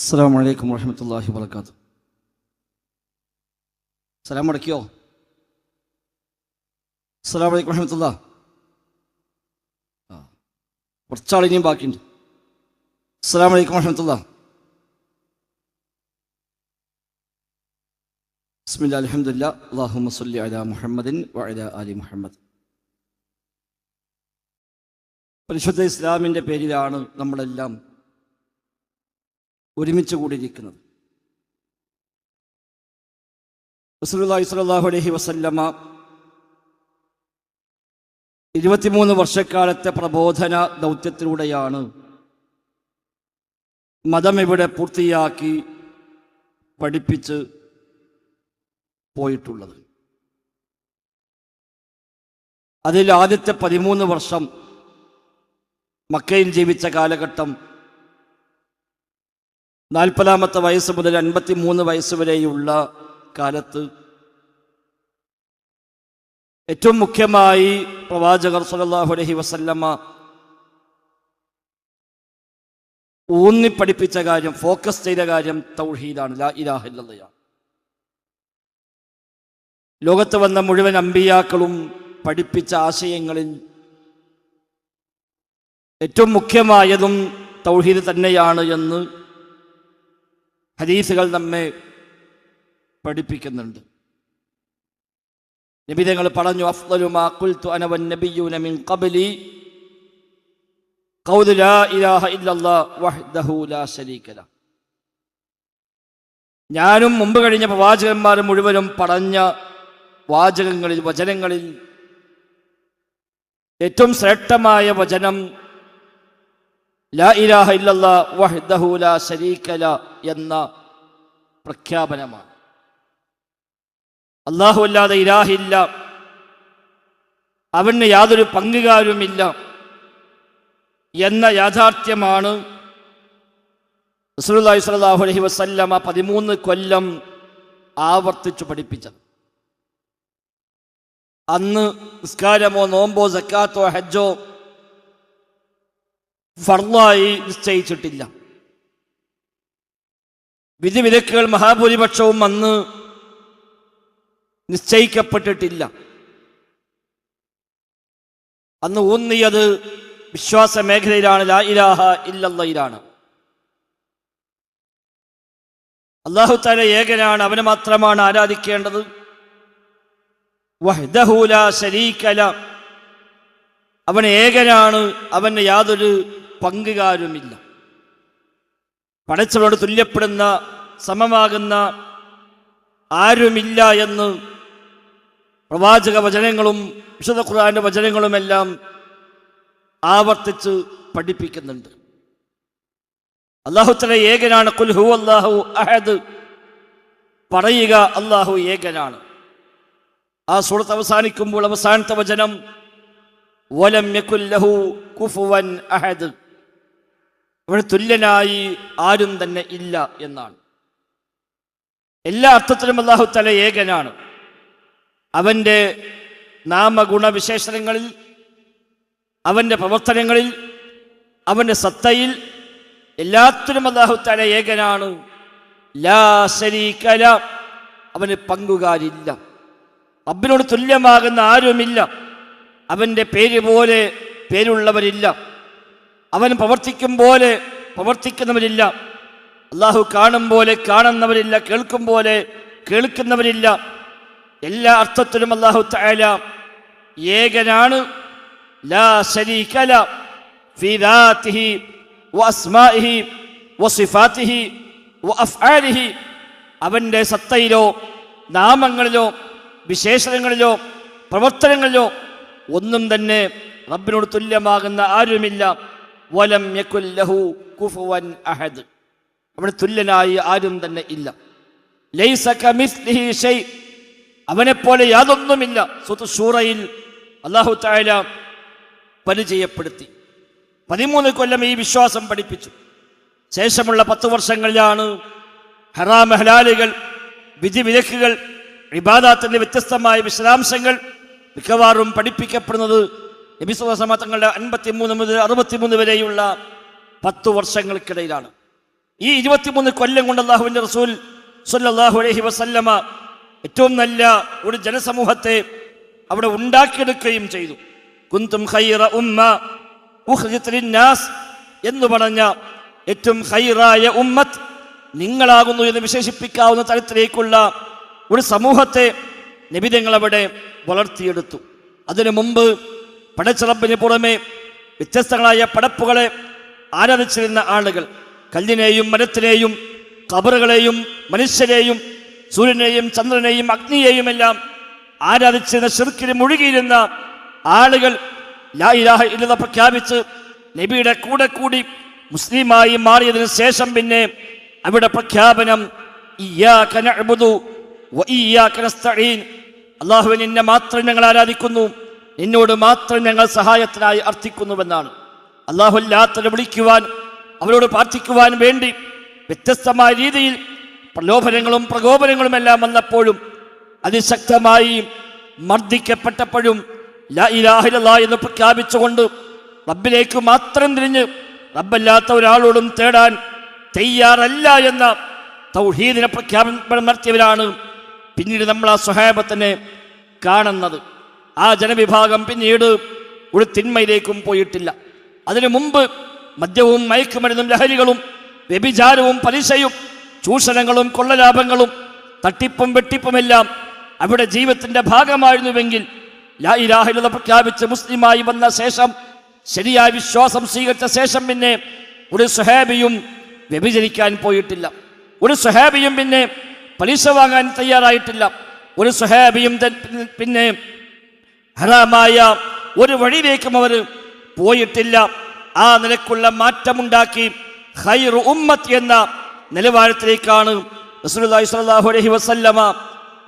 അസ്സാം വലൈക്കും വർഹമത്തല്ലാഹി വർക്കാത്തു സലാം മടക്കിയോ അസ്സാം വലൈക്കും വർഹമത്തുള്ള ആ കുറച്ചാൾ ബാക്കിയുണ്ട്. അസ്സാം വലൈക്കും വർഹമത്തുള്ള ബിസ്മില്ല അൽഹംദുലില്ലാ അള്ളാഹു സ്വല്ലി അലാ മുഹമ്മദിൻ വഅല ആലി മുഹമ്മദ്. പരിശുദ്ധ ഇസ്ലാമിന്റെ പേരിലാണ് നമ്മളെല്ലാം ഒരുമിച്ച് കൂടിയിരിക്കുന്നത്. റസൂലുള്ളാഹി സ്വല്ലല്ലാഹു അലൈഹി വസല്ലമ ഇരുപത്തിമൂന്ന് വർഷക്കാലത്തെ പ്രബോധന ദൗത്യത്തിലൂടെയാണ് മതം ഇവിടെ പൂർത്തിയാക്കി പഠിപ്പിച്ച് പോയിട്ടുള്ളത്. അതിൽ ആദ്യത്തെ പതിമൂന്ന് വർഷം മക്കയിൽ ജീവിച്ച കാലഘട്ടം നാൽപ്പതാമത്തെ വയസ്സ് മുതൽ അൻപത്തി മൂന്ന് വയസ്സ് വരെയുള്ള കാലത്ത് ഏറ്റവും മുഖ്യമായി പ്രവാചകർ സല്ലല്ലാഹു അലഹി വസല്ലമ്മ ഊന്നി പഠിപ്പിച്ച കാര്യം ഫോക്കസ് ചെയ്ത കാര്യം തൗഹീദാണ്. ലാ ലോകത്ത് വന്ന മുഴുവൻ അമ്പിയാക്കളും പഠിപ്പിച്ച ആശയങ്ങളിൽ ഏറ്റവും മുഖ്യമായതും തൗഹീദ് തന്നെയാണ് എന്ന് ഹദീസുകൾ നമ്മെ പഠിപ്പിക്കുന്നുണ്ട്. നിബിതങ്ങൾ പറഞ്ഞു അഫ്ലുമാ കുൽത്തു ഖുൽതു അന വൻ നബിയ്യൂന മിൻ ഖബ്ലി. ഇലാഹ ഇല്ലല്ലാഹ് വഹ്ദഹു ലാ ശരീക ല. ഞാനും മുമ്പ് കഴിഞ്ഞ പ്രവാചകന്മാർ മുഴുവനും പറഞ്ഞ വാചകങ്ങളിൽ വചനങ്ങളിൽ ഏറ്റവും ശ്രേഷ്ഠമായ വചനം ലാ ഇലാഹ വഹ്ദഹു ലാ എന്ന പ്രഖ്യാപനമാണ്. അല്ലാഹു അല്ലാതെ ഇലാഹില്ല അവന് യാതൊരു പങ്കുകാരുമില്ല എന്ന യാഥാർത്ഥ്യമാണ് റസൂലുള്ളാഹി സ്വല്ലല്ലാഹു അലൈഹി വസല്ലമ പതിമൂന്ന് കൊല്ലം ആവർത്തിച്ചു പഠിപ്പിച്ചത്. അന്ന് നിസ്കാരമോ നോമ്പോ സക്കാത്തോ ഹജ്ജോ ഫർലായി നിശ്ചയിച്ചിട്ടില്ല. വിധിവിലക്കുകൾ മഹാഭൂരിപക്ഷവും അന്ന് നിശ്ചയിക്കപ്പെട്ടിട്ടില്ല. അന്ന് ഊന്നിയത് വിശ്വാസ മേഖലയിലാണ് ലാ ഇലാഹ അള്ളാഹു താല ഏകനാണ് അവന് മാത്രമാണ് ആരാധിക്കേണ്ടത്. വഹ്ദഹു ലാ ശരീക ല. അവൻ ഏകനാണ് അവന് യാതൊരു പങ്കുകാരുമില്ല. പടച്ചവനോട് തുല്യപ്പെടുന്ന സമമാകുന്ന ആരുമില്ല എന്ന് പ്രവാചക വചനങ്ങളും വിശുദ്ധ ഖുർആാന്റെ വചനങ്ങളുമെല്ലാം ആവർത്തിച്ച് പഠിപ്പിക്കുന്നുണ്ട്. അള്ളാഹുത്തല ഏകനാണ്. കുൽഹു അള്ളാഹു അഹദ്. പറയുക അള്ളാഹു ഏകനാണ്. ആ സുഹൃത്ത് അവസാനിക്കുമ്പോൾ അവസാനത്തെ വചനം വലം യകുല്ലഹു കുഫുവൻ അഹദ്. അവന് തുല്യനായി ആരും തന്നെ ഇല്ല എന്നാണ്. എല്ലാ അർത്ഥത്തിലും അള്ളാഹു തല ഏകനാണ്. അവന്റെ നാമഗുണവിശേഷണങ്ങളിൽ അവന്റെ പ്രവർത്തനങ്ങളിൽ അവന്റെ സത്തയിൽ എല്ലാത്തിനും അള്ളാഹു തല ഏകനാണ്. ലാ ശരീകല അവന് പങ്കുകാരില്ല. റബ്ബിനോട് തുല്യമാകുന്ന ആരുമില്ല. അവന്റെ പേര് പോലെ പേരുള്ളവരില്ല. അവൻ പ്രവർത്തിക്കും പോലെ പ്രവർത്തിക്കുന്നവരില്ല. അള്ളാഹു കാണും പോലെ കാണുന്നവരില്ല കേൾക്കും പോലെ കേൾക്കുന്നവരില്ല. എല്ലാ അർത്ഥത്തിലും അള്ളാഹു തആല ഏകനാണ്. ലാ ശരീകല ദാതിഹി വഅസ്മാഇഹി വസിഫാതിഹി വഅഫ്ആലിഹി അവന്റെ സത്തയിലോ നാമങ്ങളിലോ വിശേഷണങ്ങളിലോ പ്രവർത്തനങ്ങളിലോ ഒന്നും തന്നെ റബ്ബിനോട് തുല്യമാകുന്ന ആരുമില്ല. വലം യകുല്ലഹു കുഫുവൻ അഹദ്. അവന് തുല്യനായി ആരും തന്നെ ഇല്ല. ലൈസ കമിസ്ലിഹി ഷൈ. അവനെപ്പോലെ യാതൊന്നുമില്ല. സുത്ത് ഷൂറയിൽ അള്ളാഹു തായാല പരിചയപ്പെടുത്തി. പതിമൂന്ന് കൊല്ലം ഈ വിശ്വാസം പഠിപ്പിച്ചു. ശേഷമുള്ള പത്ത് വർഷങ്ങളിലാണ് ഹറാം ഹലാലുകൾ വിധി വിധിവിലക്കുകൾ വിവാദത്തിന്റെ വ്യത്യസ്തമായ വിശദാംശങ്ങൾ മിക്കവാറും പഠിപ്പിക്കപ്പെടുന്നത് നബിസ്വസമ തങ്ങളുടെ അൻപത്തി മൂന്ന് മുതൽ അറുപത്തിമൂന്ന് വരെയുള്ള പത്ത് വർഷങ്ങൾക്കിടയിലാണ്. ഈ ഇരുപത്തിമൂന്ന് കൊല്ലം കൊണ്ട് അള്ളാഹുവിന്റെ റസൂൽ സല്ലല്ലാഹു അലഹി വസല്ലമ ഏറ്റവും നല്ല ഒരു ജനസമൂഹത്തെ അവിടെ ഉണ്ടാക്കിയെടുക്കുകയും ചെയ്തു. കുന്തും ഖൈറ ഉമ്മ ഉഹ്ജിത്രിന്നാസ് എന്ന് പറഞ്ഞ ഏറ്റവും ഹൈറായ ഉമ്മത്ത് നിങ്ങളാകുന്നു എന്ന് വിശേഷിപ്പിക്കാവുന്ന തരത്തിലേക്കുള്ള ഒരു സമൂഹത്തെ നിബിതങ്ങളവിടെ വളർത്തിയെടുത്തു. അതിനു മുമ്പ് പടച്ചിറപ്പിന് പുറമെ വ്യത്യസ്തങ്ങളായ പടപ്പുകളെ ആരാധിച്ചിരുന്ന ആളുകൾ കല്ലിനെയും മരത്തിനെയും കബറുകളെയും മനുഷ്യരെയും സൂര്യനെയും ചന്ദ്രനെയും അഗ്നിയെയും എല്ലാം ആരാധിച്ചിരുന്ന ഷിർക്കിന് മുഴുകിയിരുന്ന ആളുകൾ ലാ ഇലാഹ ഇല്ലെന്ന് പ്രഖ്യാപിച്ച് നബിയുടെ കൂടെ കൂടി മുസ്ലിമായി മാറിയതിനു ശേഷം പിന്നെ അവിടെ പ്രഖ്യാപനം അള്ളാഹുവിനെ മാത്രം ഞങ്ങൾ ആരാധിക്കുന്നു. നിന്നോട് മാത്രം ഞങ്ങൾ സഹായത്തിനായി അർത്ഥിക്കുന്നുവെന്നാണ്. അള്ളാഹുല്ലാത്തനെ വിളിക്കുവാൻ അവരോട് പ്രാർത്ഥിക്കുവാൻ വേണ്ടി വ്യത്യസ്തമായ രീതിയിൽ പ്രലോഭനങ്ങളും പ്രകോപനങ്ങളും എല്ലാം വന്നപ്പോഴും അതിശക്തമായി മർദ്ദിക്കപ്പെട്ടപ്പോഴും ലാ എന്ന് പ്രഖ്യാപിച്ചുകൊണ്ട് റബ്ബിലേക്ക് മാത്രം തിരിഞ്ഞ് റബ്ബല്ലാത്ത ഒരാളോടും തേടാൻ തയ്യാറല്ല എന്ന തൗഹീദിനെ പ്രഖ്യാപനം നടത്തിയവരാണ് പിന്നീട് നമ്മൾ ആ സ്വഹാബത്തിനെ കാണുന്നത്. ആ ജനവിഭാഗം പിന്നീട് ഒരു തിന്മയിലേക്കും പോയിട്ടില്ല. അതിനു മുമ്പ് മദ്യവും മയക്കുമരുന്നും ലഹരികളും വ്യഭിചാരവും പലിശയും ചൂഷണങ്ങളും കൊള്ളലാഭങ്ങളും തട്ടിപ്പും വെട്ടിപ്പുമെല്ലാം അവിടെ ജീവിതത്തിന്റെ ഭാഗമായിരുന്നുവെങ്കിൽ ലാ പ്രഖ്യാപിച്ച് മുസ്ലിമായി വന്ന ശേഷം ശരിയായ വിശ്വാസം സ്വീകരിച്ച ശേഷം പിന്നെ ഒരു സുഹാബിയും വ്യഭിചരിക്കാൻ പോയിട്ടില്ല. ഒരു സുഹാബിയും പിന്നെ പലിശ വാങ്ങാൻ തയ്യാറായിട്ടില്ല. ഒരു സുഹാബിയും പിന്നെ ഹറാമായ ഒരു വഴിയിലേക്കും അവർ പോയിട്ടില്ല. ആ നിലക്കുള്ള മാറ്റമുണ്ടാക്കി ഹൈർ ഉമ്മത്ത് എന്ന നിലവാരത്തിലേക്കാണ് റസൂലുള്ളാഹി സ്വല്ലല്ലാഹു അലൈഹി വസല്ലമ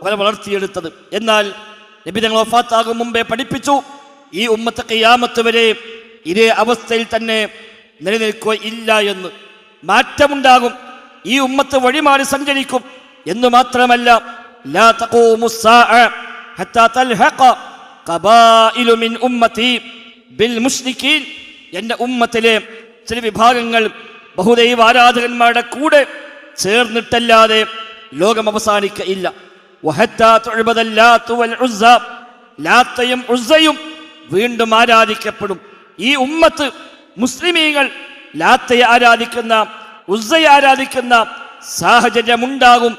അവരെ വളർത്തിയെടുത്തത്. എന്നാൽ നബി തങ്ങൾ മുമ്പേ പഠിപ്പിച്ചു ഈ ഉമ്മത്ത് കയ്യാമത്ത് വരെ ഇതേ അവസ്ഥയിൽ തന്നെ നിലനിൽക്കുക ഇല്ല എന്ന്. മാറ്റമുണ്ടാകും ഈ ഉമ്മത്ത് വഴിമാറി സഞ്ചരിക്കും എന്ന് മാത്രമല്ല ലാ തഖൂമു ഹത്താ മിൻ ഉമ്മത്തിലെ ചില വിഭാഗങ്ങൾ ബഹുദൈവ ആരാധകന്മാരുടെ കൂടെ ചേർന്നിട്ടല്ലാതെ ലോകം അവസാനിക്കയില്ല. ലാത്തയും വീണ്ടും ആരാധിക്കപ്പെടും. ഈ ഉമ്മത്ത് മുസ്ലിമീങ്ങൾ ലാത്തയെ ആരാധിക്കുന്ന ഉസ്സയെ ആരാധിക്കുന്ന സാഹചര്യമുണ്ടാകും.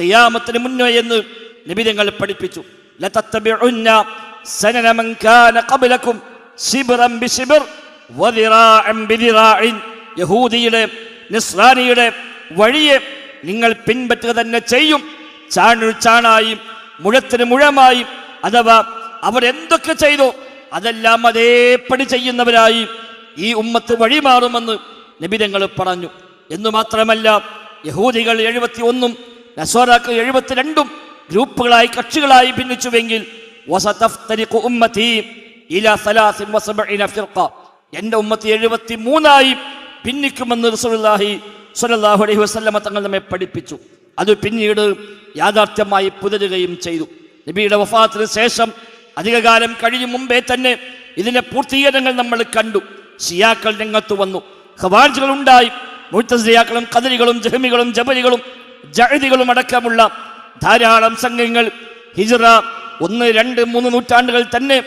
കിയാമത്തിന് മുന്നേ എന്ന് നിബിധങ്ങൾ പഠിപ്പിച്ചു. ലത്തത്തബിഴുന്ന സനന من كان قبلكم ശിബ്റൻ ബിശിബ്ർ യഹൂദിയുടെ നിസ്രാനിയുടെ വഴിയെ നിങ്ങൾ പിൻപറ്റുക തന്നെ ചെയ്യും. ചാണു ചാണായി മുഴത്തിന് മുഴമായി അഥവാ അവർ എന്തൊക്കെ ചെയ്തോ അതെല്ലാം അതേപടി ചെയ്യുന്നവരായി ഈ ഉമ്മത്ത് വഴിമാറുമെന്ന് നിബിധങ്ങൾ പറഞ്ഞു. എന്നു മാത്രമല്ല യഹൂദികൾ എഴുപത്തി ഒന്നും നസോറാക്കൾ എഴുപത്തിരണ്ടും ഗ്രൂപ്പുകളായി കക്ഷികളായി ഭിന്നിച്ചുവെങ്കിൽ എന്റെ ഉമ്മത്തി എഴുപത്തി മൂന്നായി ഭിന്നിക്കുമെന്ന് റസൂലുള്ളാഹി സ്വല്ലല്ലാഹു അലൈഹി വസല്ലമ തങ്ങൾ നമ്മെ പഠിപ്പിച്ചു. അത് പിന്നീട് യാഥാർത്ഥ്യമായി പുലരുകയും ചെയ്തു. നബിയുടെ വഫാത്തിന് ശേഷം അധികകാലം കഴിയും മുമ്പേ തന്നെ ഇതിന്റെ പൂർത്തീകരണങ്ങൾ നമ്മൾ കണ്ടു. ഷിയാക്കൾ രംഗത്ത് വന്നു. ഖവാർജുകൾ ഉണ്ടായി മുഴുത്തസിയാക്കളും കദരികളും ജഹമികളും ജബലികളും ജഹദികളും അടക്കമുള്ള ധാരാളം സംഘങ്ങൾ ഹിജ്റ ഒന്ന് രണ്ട് മൂന്ന് നൂറ്റാണ്ടുകൾ തന്നെ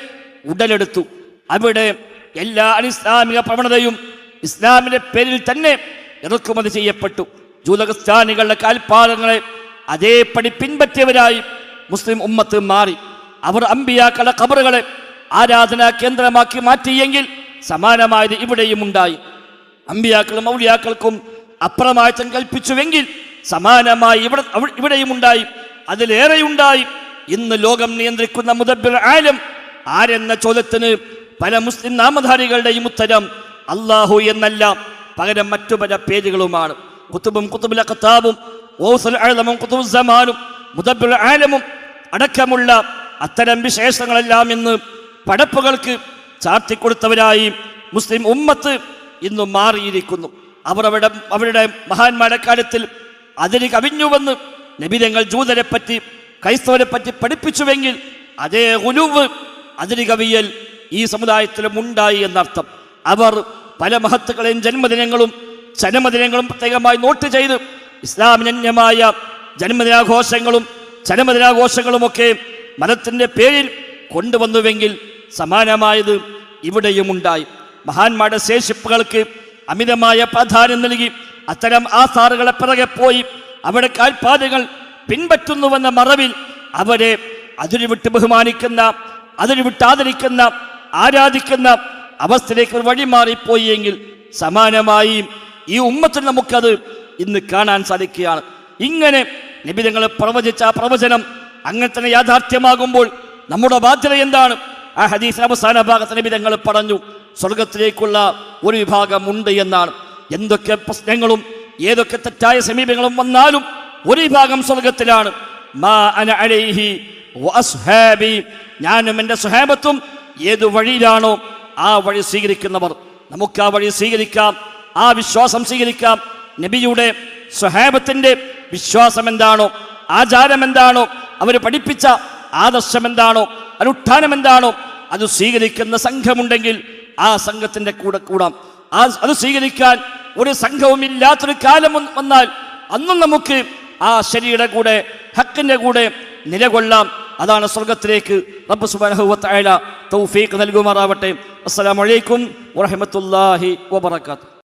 ഉടലെടുത്തു. അവിടെ എല്ലാ അനിസ്ലാമിക പ്രവണതയും ഇസ്ലാമിന്റെ പേരിൽ തന്നെ ഇറക്കുമതി ചെയ്യപ്പെട്ടു. ജൂതകസ്ഥാനികളുടെ കാൽപാദങ്ങളെ അതേപടി പിൻപറ്റിയവരായി മുസ്ലിം ഉമ്മത്ത് മാറി. അവർ അമ്പിയാക്കളുടെ കബറുകളെ ആരാധനാ കേന്ദ്രമാക്കി മാറ്റിയെങ്കിൽ സമാനമായത് ഇവിടെയും ഉണ്ടായി. അമ്പിയാക്കളും ഔലിയാക്കൾക്കും അപ്രമാറ്റം കൽപ്പിച്ചുവെങ്കിൽ സമാനമായി ഇവിടെ ഇവിടെയും ഉണ്ടായി. അതിലേറെയുണ്ടായി. ഇന്ന് ലോകം നിയന്ത്രിക്കുന്ന മുദബിർ ആലം ആരെന്ന ചോദ്യത്തിന് പല മുസ്ലിം നാമധാരികളുടെയും ഉത്തരം അള്ളാഹു എന്നല്ല. പകരം മറ്റു പല പേരുകളുമാണ്. കുത്തുബും കുത്തുബുല കത്താബും ഓസുൽ കുത്തുബുസമാനും മുദബ്ബിർ ആലമും അടക്കമുള്ള അത്തരം വിശേഷങ്ങളെല്ലാം ഇന്ന് പടപ്പുകൾക്ക് ചാർത്തിക്കൊടുത്തവരായി മുസ്ലിം ഉമ്മത്ത് ഇന്ന് മാറിയിരിക്കുന്നു. അവർ അവരുടെ അവരുടെ മഹാന്മാരുടെ കാര്യത്തിൽ അതിന് കവിഞ്ഞുവെന്ന് നബിതങ്ങൾ ജൂതരെ പറ്റി ക്രൈസ്തവരെ പറ്റി പഠിപ്പിച്ചുവെങ്കിൽ അതേ ഉലുവ് അതിന് കവിയൽ ഈ സമുദായത്തിലും ഉണ്ടായി എന്നർത്ഥം. അവർ പല മഹത്തുക്കളെയും ജന്മദിനങ്ങളും ചരമദിനങ്ങളും പ്രത്യേകമായി നോട്ട് ചെയ്ത് ഇസ്ലാമിനന്യമായ ജന്മദിനാഘോഷങ്ങളും ചരമദിനാഘോഷങ്ങളുമൊക്കെ മതത്തിന്റെ പേരിൽ കൊണ്ടുവന്നുവെങ്കിൽ സമാനമായത് ഇവിടെയും ഉണ്ടായി മഹാന്മാരുടെ ശേഷിപ്പുകൾക്ക് അമിതമായ പ്രാധാന്യം നൽകി അത്തരം ആധാറുകളെ പിറകെ പോയി അവിടെ കാൽപ്പാടുകൾ പിൻപറ്റുന്നുവെന്ന മറവിൽ അവരെ അതിരു വിട്ട് ബഹുമാനിക്കുന്ന അതിരു വിട്ട് ആദരിക്കുന്ന ആരാധിക്കുന്ന അവസ്ഥയിലേക്ക് ഒരു വഴിമാറിപ്പോയി എങ്കിൽ സമാനമായി ഈ ഉമ്മത്തിൽ നമുക്കത് ഇന്ന് കാണാൻ സാധിക്കുകയാണ്. ഇങ്ങനെ നിബിധങ്ങൾ പ്രവചിച്ച ആ പ്രവചനം അങ്ങനെ തന്നെ യാഥാർത്ഥ്യമാകുമ്പോൾ നമ്മുടെ ബാധ്യത എന്താണ്? ആ ഹദീസ് അവസാന ഭാഗത്ത് നിബിധങ്ങൾ പറഞ്ഞു സ്വർഗത്തിലേക്കുള്ള ഒരു വിഭാഗമുണ്ട് എന്നാണ്. എന്തൊക്കെ പ്രശ്നങ്ങളും ഏതൊക്കെ തെറ്റായ സമീപങ്ങളും വന്നാലും ഒരു വിഭാഗം സ്വർഗത്തിലാണ്. ഞാനും എന്റെ സുഹാബത്തും ഏത് വഴിയിലാണോ ആ വഴി സ്വീകരിക്കുന്നവർ. നമുക്ക് ആ വഴി സ്വീകരിക്കാം ആ വിശ്വാസം സ്വീകരിക്കാം. നബിയുടെ സ്വഹാബത്തിന്റെ വിശ്വാസം എന്താണോ ആചാരം എന്താണോ അവർ പഠിപ്പിച്ച ആദർശം എന്താണോ അനുഷ്ഠാനം എന്താണോ അത് സ്വീകരിക്കുന്ന സംഘമുണ്ടെങ്കിൽ ആ സംഘത്തിന്റെ കൂടെ കൂടാം. ആ അത് സ്വീകരിക്കാൻ ഒരു സംഘവും ഇല്ലാത്തൊരു കാലം വന്നാൽ അന്നും നമുക്ക് ആ ശരിയുടെ കൂടെ ഹക്കിന്റെ കൂടെ നിലകൊള്ളാം. അതാണ് സ്വർഗത്തിലേക്ക് റബ്ബ് സുബ്ഹാനഹു വ തൗഫീഖ് നൽകുമാറാവട്ടെ. അസ്സലാമു അലൈക്കും വറഹ്മത്തുള്ളാഹി വബറകാതുഹു.